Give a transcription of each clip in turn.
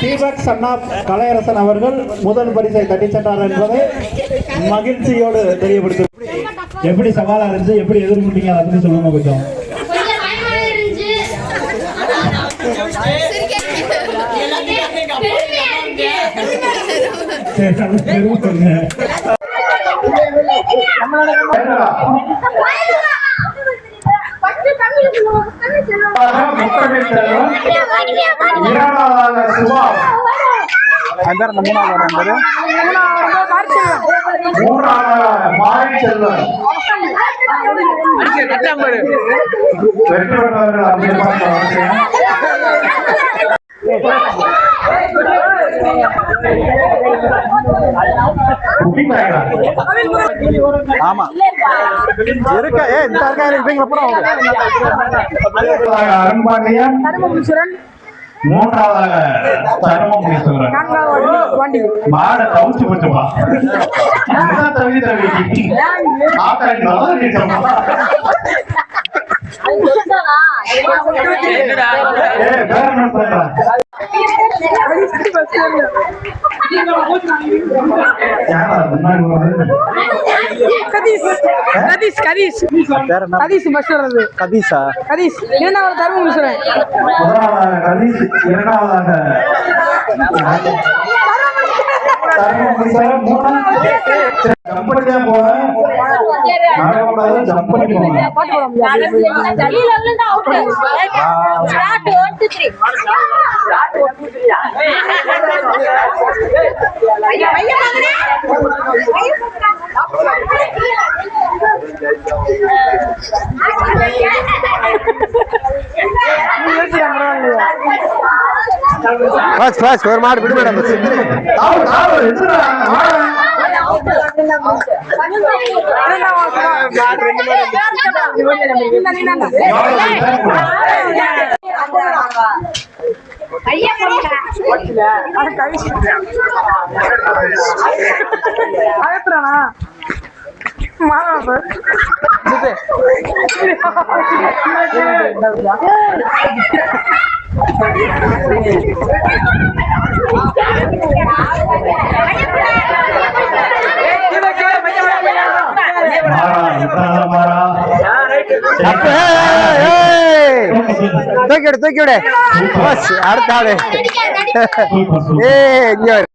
தீபக் சன்னா கலையரசன் அவர்கள் முதல் பரிசை தட்டி சென்றார் என்பதை மகிழ்ச்சியோடு தெரியப்படுத்து எப்படி சவாலா இருந்துச்சு? எப்படி எதிர்கொண்டீங்க? அதை பத்தி சொல்லுங்க கொஞ்சம். கொஞ்சம் பயமா இருந்துச்சு பெருமையா இருக்கு சரி, அது பெருமை சொல்லுங்க. முத்தமிழ் செல்வன், இரண்டாவதாக சுபாஷ் மூன்றாவதாக மாரி செல்வன் வெற்றி பெற்றவர்கள் அப்படியே பார்க்க வரீங்க. ஆமா. இருக்க? ஏ இந்த இருக்கா இருப்பீங்க அப்புறம் மூன்றாவதாக தர்மபுரீஸ்வரன் மாட கவுச்சு போட்டுப்பா என்ன தவி தவி ஆத்தாடி நல்லா கதீஷ் கதீஷ் கதீஷ் வேற வர்றது கதீஷா கதீஷ் இரண்டாவது கதீஷ் இரண்டாவதாக. ஜம்ப் பண்ணி தான் ஜம்ப் பண்ணி போட முடியாது பஸ் பஸ் ஒரு மாடு விடு madam தாவு, தாவு, எதுடா? ஆடு. அகத்துறானா மாணவ மாறா, இத்தனை மாறா. தூக்கி விடு தூக்கி விடு. பஸ் அடுத்த ஆளு. ஏ இங்க வரு.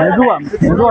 மெதுவா மெதுவா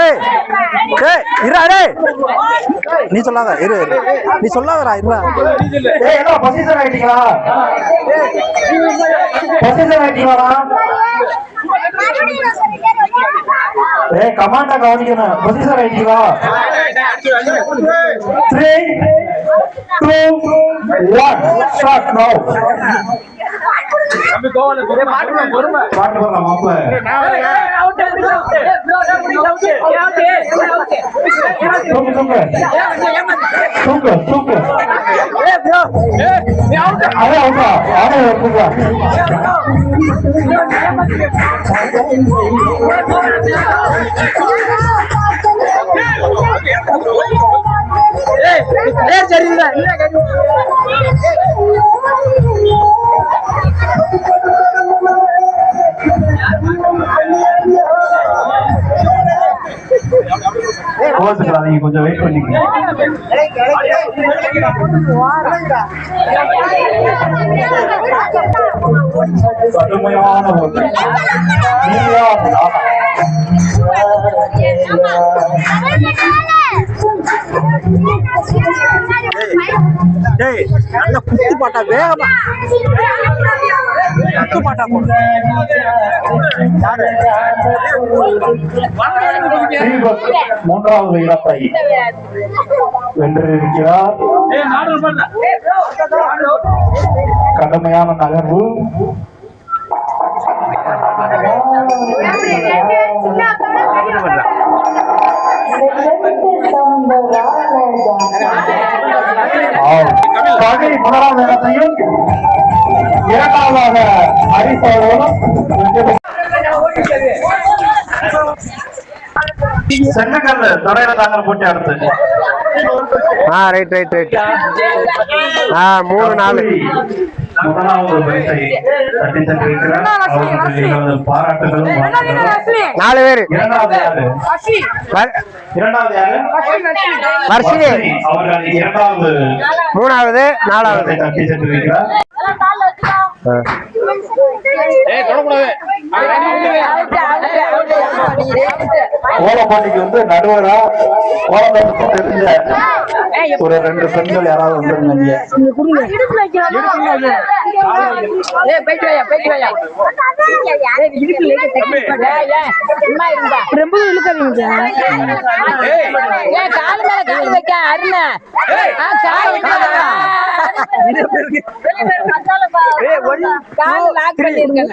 ஏய் இரா நீ சொல்லாத இரு நீ சொல்லாதடா இருடா ஏய், பொசிஷன் ஆயிட்டீங்களா பொசிஷன் ஆயிட்டீங்களா ஏய் கமாண்டா கவனிக்கணும் பொசிஷன் ஆயிட்டீங்களா three two one shot no பாட்டு போடுற மாப்பிள்ள தூக்கு தூக்கு தூக்கு தூக்கு அதான் அவுட்டா அதான் தூக்கு கோச்சுக்கிறாதீங்க கொஞ்சம் வெயிட் பண்ணிக்கங்க. கடுமையான ஒரு நீயா டேய் நல்ல குத்து பாட்டா வேகமா. குத்து பாட்டா மூன்றாவது இடத்தை வென்றிருக்கிறார். கடுமையான நகர்வு. ஆம். முதலாவது இடத்தையும் இரண்டாவதாக ஹரிஸ் அவர்களும் செங்கக்கல் தரையில தாங்கள் போட்டி அடுத்து. ஆ ரைட் ரைட் ரைட் ஆ மூணு நாலு. நாலு பேரு. இரண்டாவது யாரு? வ- இரண்டாவது யாரு? வர்ஷினி. வர்ஷினி அவர்கள் இரண்டாவது மூணாவது நாலாவது. இடத்தை தட்டி சென்றிருக்கிறார் கோலம் போட்டிக்கு வந்து நடுவரா? கோலம் போட்டு தெரிஞ்ச ஒரு ரெண்டு பெண்கள் யாராவது வந்துருங்க ரொம்ப இழுக்காதீங்க கால் மேல கால் வைக்க அருண. கால் லாக் பண்ணிருக்கேன்.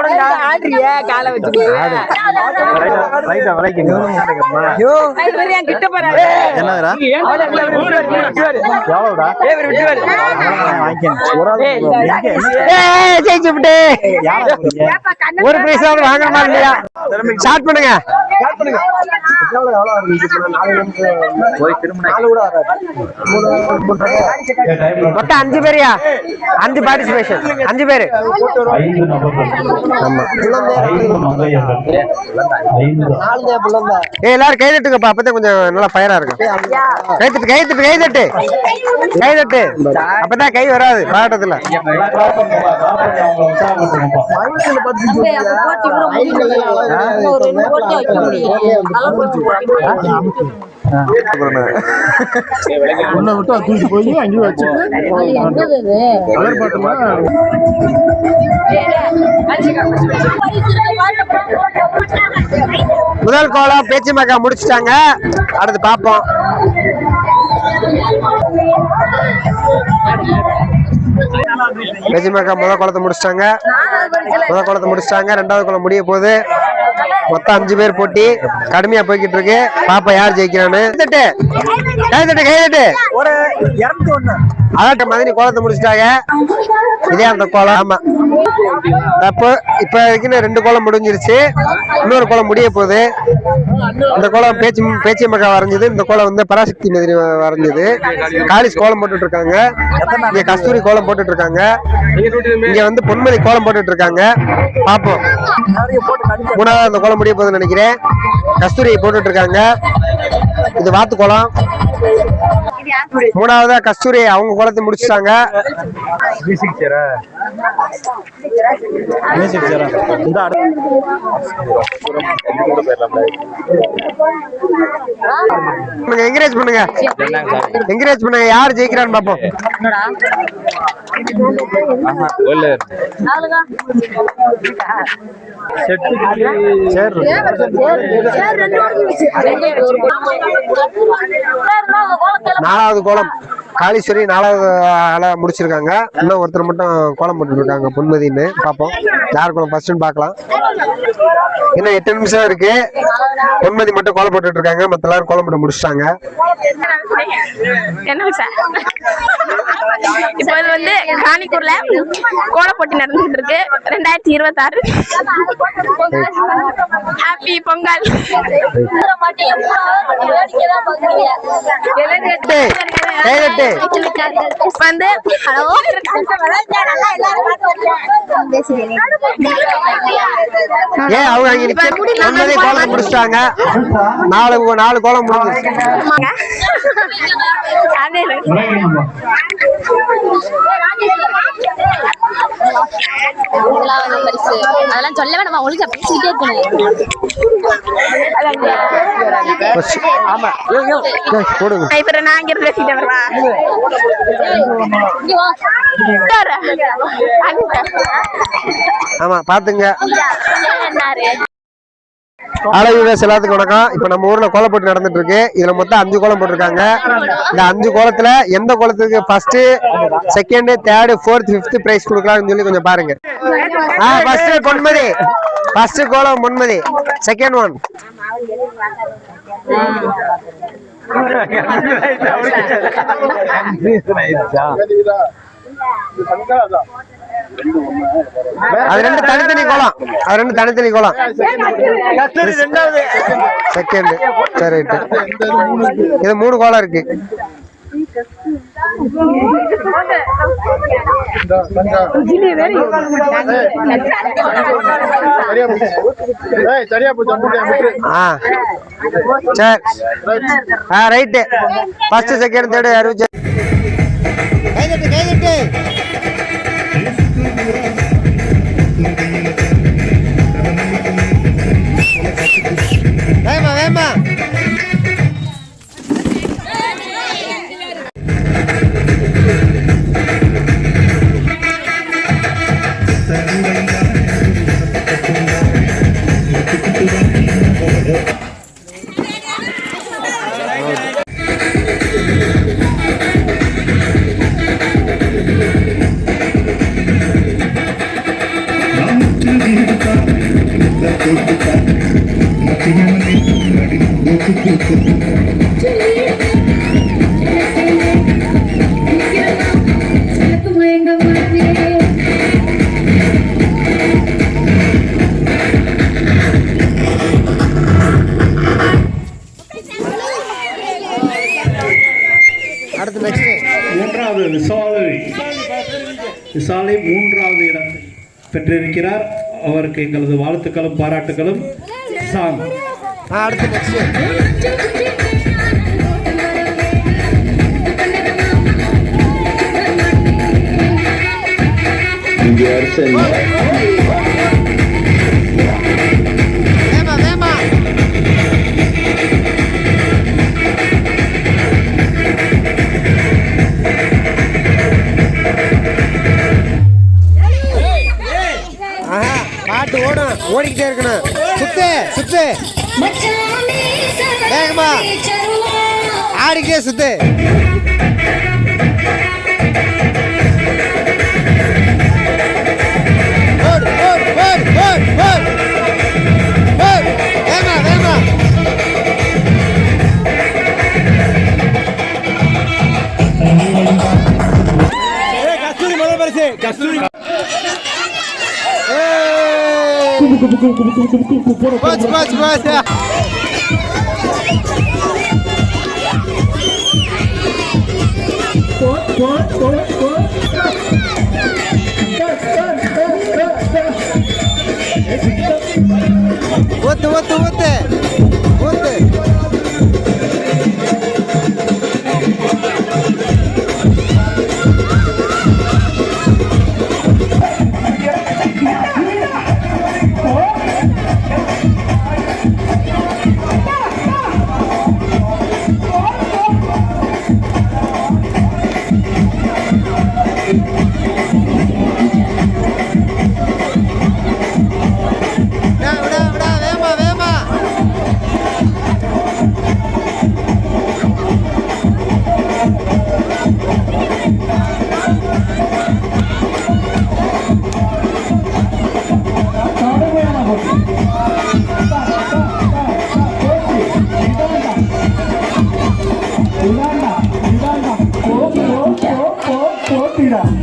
விட்டு ஆடுறிய காலை வச்சு கிட்ட போறாரு என்னதுடா ஒரு பிரைஸ் வாங்க இல்லையா ஸ்டார்ட் பண்ணுங்க மொத்தம் அஞ்சு பேரியா அஞ்சு பார்ட்டிசிபேஷன் அஞ்சு பேரு ஏய் எல்லாரும் கை தட்டுங்கப்பா அப்பதான் கொஞ்சம் நல்லா ஃபயரா இருக்கும். கை தட்டு கை தட்டு கை தட்டு. கை தட்டு. அப்பதான் கை வராது பாட்டத்துல பண்ணுங்கப்பா, clap பண்ணி அவங்களை உற்சாகப்படுத்துங்கப்பா. முதல் கோலம் பேச்சு மக்கா முடிச்சிட்டாங்க. அடுத்து பாப்போம் பேச்சு மக்கா முதல் கோலத்தை முடிச்சிட்டாங்க. முதல் கோலத்தை முடிச்சிட்டாங்க. ரெண்டாவது கோலம் முடிய போகுது. மொத்தம் அஞ்சு பேர் போட்டி. கடுமையா போய்கிட்டு இருக்கு. பாப்பா யார் ஜெயிக்கிறான்னு. கைதட்டு. கைதட்டு கைதட்டு. ஒரு இரநூத்தி ஒண்ணு. ஒரு அதாட்ட மாதிரி கோலத்தை முடிச்சிட்டாங்க. இதே அந்த கோலம். ஆமா. அப்போ இப்ப வரைக்கும் ரெண்டு கோலம் முடிஞ்சிருச்சு. இன்னொரு கோலம் முடிய போகுது. இந்த கோலம் பேச்சு பேச்சு மக்கா வரைஞ்சது. இந்த கோலம் வந்து பராசக்தி மாதிரி வரைஞ்சது. காலிஸ் கோலம் போட்டுட்டு இருக்காங்க இங்க கஸ்தூரி கோலம் போட்டுட்டு இருக்காங்க இங்க வந்து பொன்மதி கோலம் போட்டுட்டு இருக்காங்க பாப்போம். மூணாவது அந்த கோலம் முடிய போகுதுன்னு நினைக்கிறேன். கஸ்தூரியை போட்டுட்டு இருக்காங்க இது வாத்து கோலம். மூணாவதா கஸ்தூரி அவங்க குளத்தை முடிச்சிட்டாங்க. என்கரேஜ் பண்ணுங்க என்கரேஜ் பண்ணுங்க. யார் ஜெயிக்கிறான்னு பாப்போம் நாலாவது கோலம். காளீஸ்வரி நாலாவது ஆளா முடிச்சிருக்காங்க. இன்னும் ஒருத்தர் மட்டும் கோலம் போட்டுருக்காங்க பொன்மதின்னு. பார்ப்போம். யார் கோலம் ஃபர்ஸ்ட்னு பார்க்கலாம். இன்னும் எட்டு நிமிஷம் இருக்கு. பொன்மதி மட்டும் கோலம் போட்டுட்டு இருக்காங்க. மத்த எல்லாரும் கோலம் போட்டு முடிச்சிட்டாங்க. என்ன சார்? இப்போ இது வந்து காணிக்கூர்ல கோல போட்டி நடந்துட்டு இருக்கு. ரெண்டாயிரத்தி இருபத்தாறு. ஹாப்பி பொங்கல். கைதட்டு இப்ப ஏன் அவங்க அங்க நிக்க பொன்மதி கோலம் முடிச்சிட்டாங்க நாலு நாலு கோலம் முடிஞ்சிருச்சு. பரிசு அதெல்லாம் சொல்ல வேணாமா ஒழுங்கா பேசிக்கிட்டே இருக்கணும் இப்ப நான் இங்க பேசிட்டு அது ஆமா பாத்துங்க. என்னாரு அழகு எல்லாத்துக்கும் வணக்கம். இப்ப நம்ம ஊர்ல கோலம் போட்டு நடந்துட்டு இருக்கு இதுல மொத்தம் அஞ்சு கோலம் போட்டிருக்காங்க. இந்த அஞ்சு கோலத்துல எந்த கோலத்துக்கு first second third fourth fifth prize கொடுக்கலாம்னு சொல்லி கொஞ்சம் பாருங்க. ஆ ஃபர்ஸ்ட் பொன்மதி. ஃபர்ஸ்ட் கோலம் பொன்மதி. செகண்ட் ஒன் அது ரெண்டு தனித்தனி கோலம். அது ரெண்டு தனித்தனி கோலம். செகண்ட். சரி ரைட்டு இது மூணு கோலம் இருக்கு. ஆ. சரி ஆ ரைட்டு ஃபர்ஸ்ட் செகண்ட் தேர்ட் அறிவிச்சு கைதட்டு கைதட்டு. 来嘛来嘛 பெற்றிருக்கிறார். அவருக்கு எங்களது வாழ்த்துக்களும் பாராட்டுகளும். சாங் அடுத்து ஆடிக்கிட்டே சுத்து கஸ்தூரி ஓடு ஓடு ஓடு ஓடு ஓடு வேகமா வேகமா போச்சு போச்சு போச்சு ಒತ್ತು ಒತ್ತು ಒತ್ತೆ 일반사람고급고급고 급.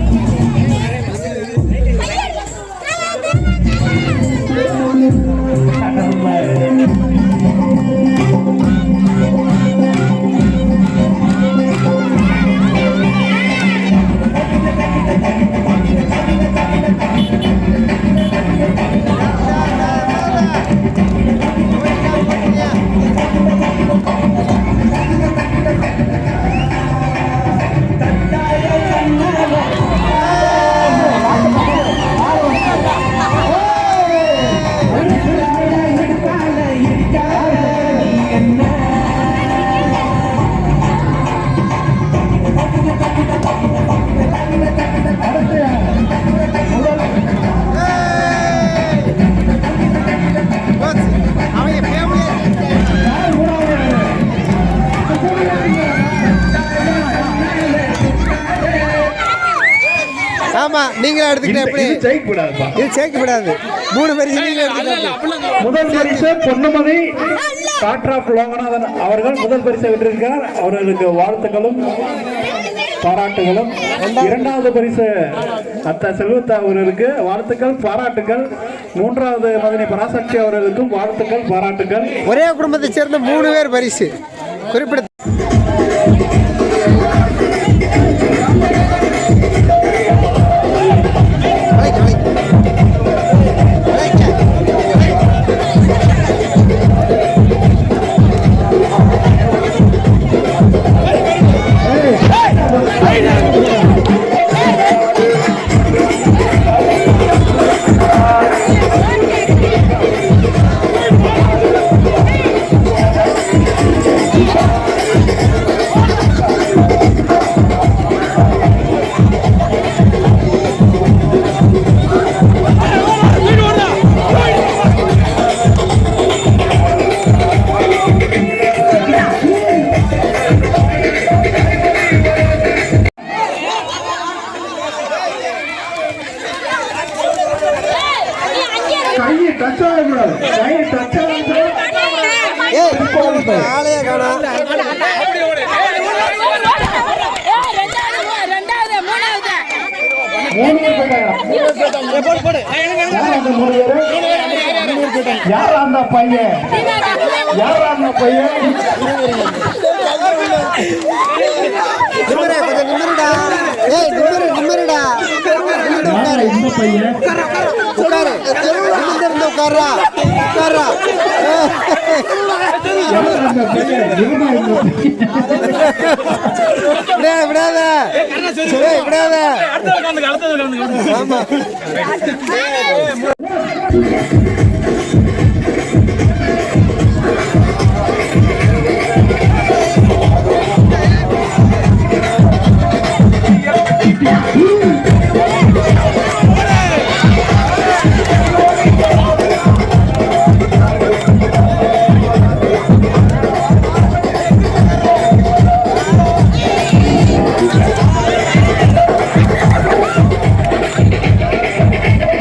நீங்களும் எடுத்துக்கிட்ட எப்படி? இது ஜெயிக்க கூடாதுப்பா இது சேர்க்க விடாது மூணு பேர் நீங்களும் எடுத்துக்கிட்ட முதல் பரிசு பொன்னுமதி காட்ராப் லோகநாதன் அவர்கள் முதல் பரிசை வென்றிருக்கிறார். அவர்களுக்கு வாழ்த்துக்களும் பாராட்டுகளும். இரண்டாவது பரிசு அத்த செல்வத்தா அவர்களுக்கு வாழ்த்துக்கள் பாராட்டுகள் மூன்றாவது மதனி பராசக்தி அவர்களுக்கும் வாழ்த்துக்கள் பாராட்டுகள் ஒரே குடும்பத்தை சேர்ந்த மூணு பேர் பரிசு. குறிப்பிட ஏய் ஆளையே காணா யார் அந்த பையன்? யார் அந்த கொஞ்சம் ஏய் உட்காரு இந்த பையன் உட்காரு. விடாத விடாத. ஏய் விடாத. ஆமா.